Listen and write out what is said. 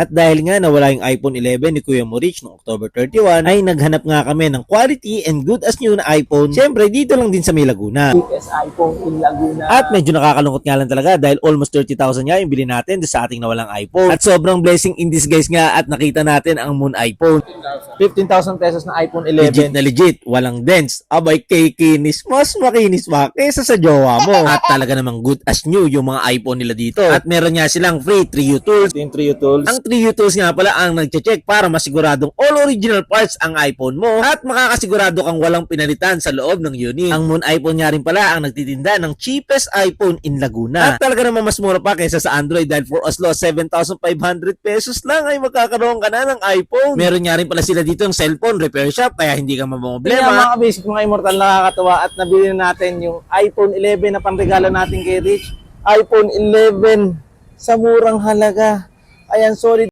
At dahil nga nawala yung iPhone 11 ni Kuya Morich noong October 31, ay naghanap nga kami ng quality and good as new na iPhone. Siyempre, dito lang din sa May Laguna. Cheapest iPhone in Laguna. At medyo nakakalungkot nga lang talaga dahil almost 30,000 nga yung bili natin sa ating nawalang iPhone. At sobrang blessing in disguise nga at nakita natin ang Moon iPhone. 15,000 pesos na iPhone Legit 11. na legit, walang dents. Abay, kay kinis, mas makinis pa kaysa sa jowa mo. At talaga namang good as new yung mga iPhone nila dito. At meron nga silang free 3U tools. Ito yung Trio Tools. Ang 3U tools nga pala ang nagche-check para masiguradong all original parts ang iPhone mo at makakasigurado kang walang pinalitan sa loob ng unit. Ang Moon iPhone nga rin pala ang nagtitinda ng cheapest iPhone in Laguna. At talaga naman mas mura pa kaysa sa Android dahil for as low as 7,500 pesos lang ay magkakaroon ka na ng iPhone. Meron nga rin pala sila dito ng cellphone repair shop kaya hindi ka Kaya mamamblema. mga basic mga immortal nakakatawa at nabili na natin yung iPhone 11 na pangregalo natin kay Rich. iPhone 11 sa murang halaga. Ayan, sorry